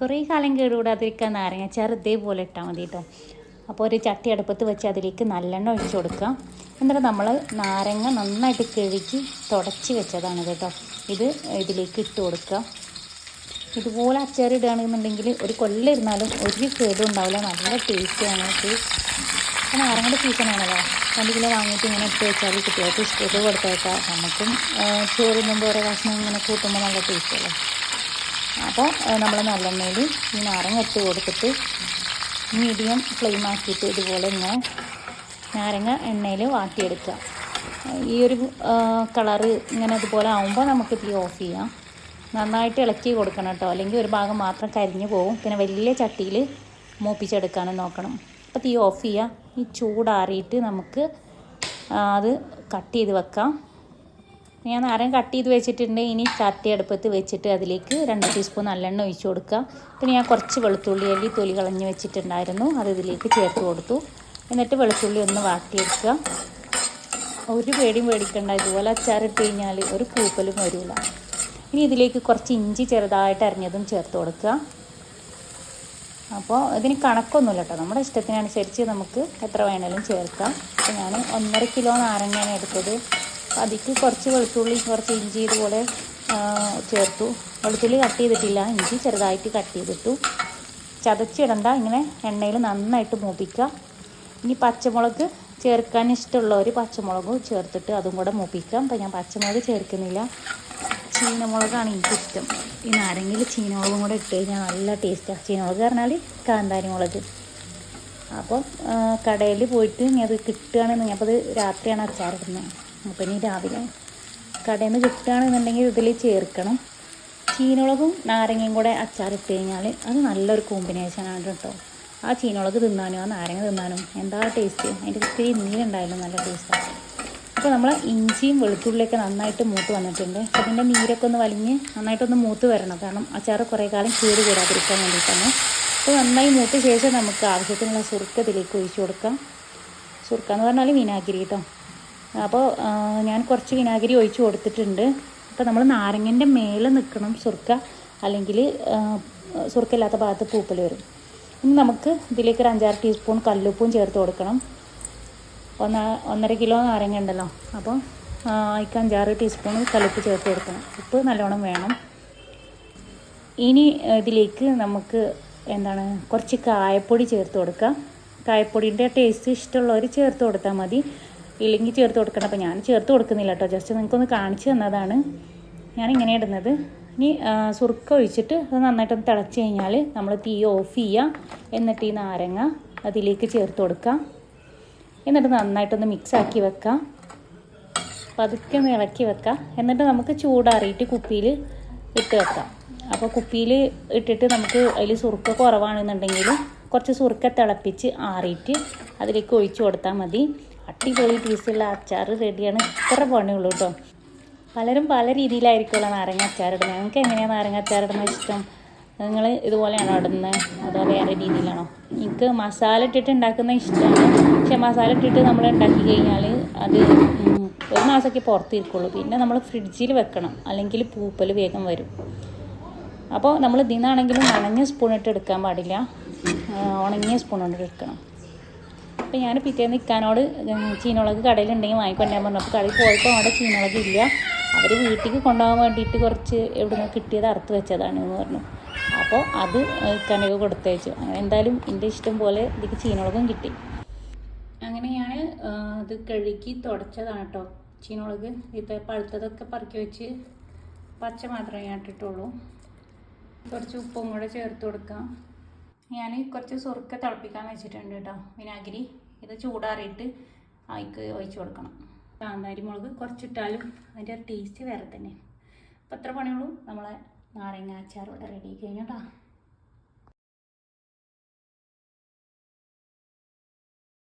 കുറേ കാലം കേടുകൂടാതിരിക്കാൻ നാരങ്ങ അച്ചാർ ഇതേപോലെ ഇട്ടാൽ മതി കേട്ടോ അപ്പോൾ ഒരു ചട്ടി അടുപ്പത്ത് വെച്ച് അതിലേക്ക് നല്ലെണ്ണ ഒഴിച്ച് കൊടുക്കുക എന്നിട്ട് നമ്മൾ നാരങ്ങ നന്നായിട്ട് കഴുകി തുടച്ച് വെച്ചതാണ് കേട്ടോ ഇത് ഇതിലേക്ക് ഇട്ട് കൊടുക്കുക. ഇതുപോലെ അച്ചാർ ഇടുകയാണെന്നുണ്ടെങ്കിൽ ഒരു കൊല്ലം ഇരുന്നാലും ഒരു കേടും ഉണ്ടാവില്ല. നല്ല ടേസ്റ്റാണ് അപ്പോൾ നാരങ്ങയുടെ സീസണാണല്ലോ രണ്ട് കിലോ വാങ്ങിയിട്ട് ഇങ്ങനെ ഇട്ട് വെച്ചാൽ കുട്ടികൾക്ക് ഇഷ്ടപ്പെട്ട് കൊടുത്തേക്കാം. നമുക്കും ചോറുന്നുമ്പോൾ ഓരോ ഭക്ഷണം ഇങ്ങനെ കൂട്ടുമ്പോൾ നല്ല ടേസ്റ്റല്ലേ അപ്പോൾ നമ്മൾ നല്ലെണ്ണയിൽ ഈ നാരങ്ങ ഇട്ട് കൊടുത്തിട്ട് മീഡിയം ഫ്ലെയിം ആക്കിയിട്ട് ഇതുപോലെ ഇങ്ങനെ നാരങ്ങ എണ്ണയിൽ വാട്ടിയെടുക്കുക. ഈ ഒരു കളറ് ഇങ്ങനെ ഇതുപോലെ ആകുമ്പോൾ നമുക്ക് തീ ഓഫ് ചെയ്യാം. നന്നായിട്ട് ഇളക്കി കൊടുക്കണം കേട്ടോ. അല്ലെങ്കിൽ ഒരു ഭാഗം മാത്രം കരിഞ്ഞു പോകും. പിന്നെ വലിയ ചട്ടിയിൽ മൂപ്പിച്ചെടുക്കാനും നോക്കണം. അപ്പോൾ തീ ഓഫ് ചെയ്യുക. ഈ ചൂടാറിയിട്ട് നമുക്ക് അത് കട്ട് ചെയ്ത് വെക്കാം. ഞാൻ നാരം കട്ട് ചെയ്ത് വെച്ചിട്ടുണ്ട്. ഇനി ചട്ടി അടുപ്പത്ത് വെച്ചിട്ട് അതിലേക്ക് രണ്ട് ടീസ്പൂൺ നല്ലെണ്ണ ഒഴിച്ച് കൊടുക്കുക. പിന്നെ ഞാൻ കുറച്ച് വെളുത്തുള്ളി അല്ലി തൊലി കളഞ്ഞ് വെച്ചിട്ടുണ്ടായിരുന്നു. അത് ഇതിലേക്ക് ചേർത്ത് കൊടുത്തു. എന്നിട്ട് വെളുത്തുള്ളി ഒന്ന് വാട്ടിയെടുക്കുക. ഒരു പേടിയും പേടിക്കണ്ട. ഇതുപോലെ അച്ചാറിട്ട് കഴിഞ്ഞാൽ ഒരു പൂപ്പലും വരില്ല ഇനി ഇതിലേക്ക് കുറച്ച് ഇഞ്ചി ചെറുതായിട്ട് അരിഞ്ഞതും ചേർത്ത് കൊടുക്കുക. അപ്പോൾ ഇതിന് കണക്കൊന്നുമില്ല കേട്ടോ. നമ്മുടെ ഇഷ്ടത്തിനനുസരിച്ച് നമുക്ക് എത്ര വേണേലും ചേർക്കാം. അപ്പോൾ ഞാൻ ഒന്നര കിലോ നാരങ്ങയാണ് എടുത്തത്. അതിക്ക് കുറച്ച് വെളുത്തുള്ളി കുറച്ച് ഇഞ്ചി ഇതുപോലെ ചേർത്തു. വെളുത്തുള്ളി കട്ട് ചെയ്തിട്ടില്ല. ഇഞ്ചി ചെറുതായിട്ട് കട്ട് ചെയ്തിട്ടു. ചതച്ചിടണ്ട. ഇങ്ങനെ എണ്ണയിൽ നന്നായിട്ട് മൂപ്പിക്കുക ഇനി പച്ചമുളക് ചേർക്കാൻ ഇഷ്ടമുള്ളവർ പച്ചമുളക് ചേർത്തിട്ട് അതും കൂടെ മൂപ്പിക്കാം. അപ്പം ഞാൻ പച്ചമുളക് ചേർക്കുന്നില്ല. ചീനമുളകാണ് എനിക്കിഷ്ടം. ഈ നാരങ്ങയിൽ ചീനമുളകും കൂടെ ഇട്ട് കഴിഞ്ഞാൽ നല്ല ടേസ്റ്റാണ് ചീനമുളക് പറഞ്ഞാൽ കാന്താരി മുളക്. അപ്പം കടയിൽ പോയിട്ട് ഇനി അത് കിട്ടുകയാണെന്ന് അപ്പോൾ അത് രാത്രിയാണ് അച്ചാറിടുന്നത്. അപ്പോൾ ഇനി രാവിലെ കടയിൽ നിന്ന് കിട്ടുകയാണെന്നുണ്ടെങ്കിൽ ഇതിൽ ചേർക്കണം. ചീനുളകും നാരങ്ങയും കൂടെ അച്ചാറിട്ട് കഴിഞ്ഞാൽ അത് നല്ലൊരു കോമ്പിനേഷനാണ് കേട്ടോ. ആ ചീനുളക് തിന്നാനും ആ നാരങ്ങ തിന്നാനും എന്താ ടേസ്റ്റ് അതിന്റെ ഇത്തിരി നീരുണ്ടായാലും നല്ല ടേസ്റ്റാണ് അപ്പോൾ നമ്മൾ ഇഞ്ചിയും വെളുത്തുള്ളിയൊക്കെ നന്നായിട്ട് മൂത്ത് വന്നിട്ടുണ്ട്. അതിന്റെ നീരൊക്കെ ഒന്ന് വലിഞ്ഞ് നന്നായിട്ടൊന്ന് മൂത്ത് വരണം. കാരണം അച്ചാറ് കുറേ കാലം കീറി കൂടാതിരിക്കാൻ വേണ്ടിയിട്ടാണ്. അപ്പോൾ നന്നായി മൂത്ത ശേഷം നമുക്ക് ആവശ്യത്തിനുള്ള സുർക്കത്തിലേക്ക് ഒഴിച്ചു കൊടുക്കാം. സുർക്കെന്ന് പറഞ്ഞാൽ വിനാഗിരി കേട്ടോ. അപ്പോൾ ഞാൻ കുറച്ച് വിനാഗിരി ഒഴിച്ച് കൊടുത്തിട്ടുണ്ട്. അപ്പോൾ നമ്മൾ നാരങ്ങന്റെ മേലെ നിൽക്കണം സുർക്ക അല്ലെങ്കിൽ സുറുക്ക ഇല്ലാത്ത ഭാഗത്ത് പൂപ്പൽ വരും. ഇനി നമുക്ക് ഇതിലേക്ക് ഒരു അഞ്ചാറ് ടീസ്പൂൺ കല്ലുപ്പും ചേർത്ത് കൊടുക്കണം. ഒന്ന ഒന്നര കിലോ നാരങ്ങ ഉണ്ടല്ലോ. അപ്പോൾ അതിക്ക് അഞ്ചാറ് ടീസ്പൂൺ കല്ലുപ്പ് ചേർത്ത് കൊടുക്കണം. ഉപ്പ് നല്ലോണം വേണം. ഇനി ഇതിലേക്ക് നമുക്ക് എന്താണ് കുറച്ച് കായപ്പൊടി ചേർത്ത് കൊടുക്കാം. കായപ്പൊടിന്റെ ടേസ്റ്റ് ഇഷ്ടമുള്ളവർ ചേർത്ത് കൊടുത്താൽ മതി. ഇല്ലെങ്കിൽ ചേർത്ത് കൊടുക്കണം അപ്പോൾ ഞാൻ ചേർത്ത് കൊടുക്കുന്നില്ല കേട്ടോ ജസ്റ്റ് നിങ്ങൾക്കൊന്ന് കാണിച്ചു തന്നതാണ്. ഞാൻ ഇങ്ങനെ ഇടുന്നത്. ഇനി സുർക്ക ഒഴിച്ചിട്ട് അത് നന്നായിട്ടൊന്ന് തിളച്ച് കഴിഞ്ഞാൽ നമ്മൾ തീ ഓഫ് ചെയ്യുക എന്നിട്ട് ഈ നാരങ്ങ അതിലേക്ക് ചേർത്ത് കൊടുക്കാം. എന്നിട്ട് നന്നായിട്ടൊന്ന് മിക്സാക്കി വെക്കാം. പതുക്കെ ഒന്ന് ഇളക്കി വെക്കാം. എന്നിട്ട് നമുക്ക് ചൂടാറിയിട്ട് കുപ്പിയിൽ ഇട്ട് വെക്കാം. അപ്പോൾ കുപ്പിയിൽ ഇട്ടിട്ട് നമുക്ക് അതിൽ സുറുക്ക കുറവാണെന്നുണ്ടെങ്കിൽ കുറച്ച് സുറുക്ക തിളപ്പിച്ച് ആറിയിട്ട് അതിലേക്ക് ഒഴിച്ചു കൊടുത്താൽ മതി. അടിപൊളി പീസുള്ള അച്ചാർ റെഡിയാണ്. ഇത്ര പണിയുള്ളൂ കേട്ടോ പലരും പല രീതിയിലായിരിക്കുമല്ലോ നാരങ്ങ അച്ചാറിടുന്നത് നിങ്ങൾക്ക് എങ്ങനെയാണ് നാരങ്ങ അച്ചാറിടുന്നത് ഇഷ്ടം? നിങ്ങൾ ഇതുപോലെയാണോ ഇടുന്നത് അതോ വേറെ രീതിയിലാണോ? എനിക്ക് മസാല ഇട്ടിട്ട് ഉണ്ടാക്കുന്ന ഇഷ്ടമാണ്. പക്ഷേ മസാല ഇട്ടിട്ട് നമ്മൾ ഉണ്ടാക്കി കഴിഞ്ഞാൽ അത് ഒരു മാസമൊക്കെ പുറത്തിരിക്കുള്ളൂ പിന്നെ നമ്മൾ ഫ്രിഡ്ജിൽ വെക്കണം. അല്ലെങ്കിൽ പൂപ്പൽ വേഗം വരും. അപ്പോൾ നമ്മൾ ഇതിന്നാണെങ്കിലും നനഞ്ഞ സ്പൂൺ ഇട്ട് എടുക്കാൻ പാടില്ല. ഉണങ്ങിയ സ്പൂൺ കൊണ്ട് എടുക്കണം. അപ്പോൾ ഞാൻ പിറ്റേന്ന് ഇക്കാനോട് ഉം, ചീനമുളക് കടയിലുണ്ടെങ്കിൽ വാങ്ങിക്കൊണ്ടാൻ പറഞ്ഞു അപ്പോൾ കടയിൽ പോയപ്പോൾ അവിടെ ചീനമുളക് ഇല്ല. അവർ വീട്ടിലേക്ക് കൊണ്ടുപോകാൻ വേണ്ടിയിട്ട് കുറച്ച് എവിടെ നിന്ന് കിട്ടിയത് അറുത്ത് വെച്ചതാണ് എന്ന് പറഞ്ഞു. അപ്പോൾ അത് ഇക്കാനൊക്കെ കൊടുത്തയച്ചു. അങ്ങനെ എന്തായാലും എന്റെ ഇഷ്ടം പോലെ ഇതിക്ക് ചീനമുളകും കിട്ടി. അങ്ങനെ ഞാൻ അത് കഴുകി തുടച്ചതാണ് കേട്ടോ. ചീനമുളക് ഇത് പഴുത്തതൊക്കെ പറക്കി വെച്ച് പച്ച മാത്രമേ ഞാൻ ഇട്ടിട്ടുള്ളൂ കുറച്ച് ഉപ്പും കൂടെ ചേർത്ത് കൊടുക്കാം. ഞാൻ കുറച്ച് സുറുക്ക തിളപ്പിക്കാൻ വെച്ചിട്ടുണ്ട് കേട്ടോ. വിനാഗിരി. ഇത് ചൂടാറിയിട്ട് അതിക്ക് ഒഴിച്ച് കൊടുക്കണം. കാന്താരി മുളക് കുറച്ചിട്ടാലും അതിന്റെ ടേസ്റ്റ് വേറെ തന്നെ അപ്പോൾ എത്ര പണിയുള്ളൂ. നമ്മളെ നാരങ്ങ അച്ചാർ ഇവിടെ റെഡി കഴിഞ്ഞോട്ടാ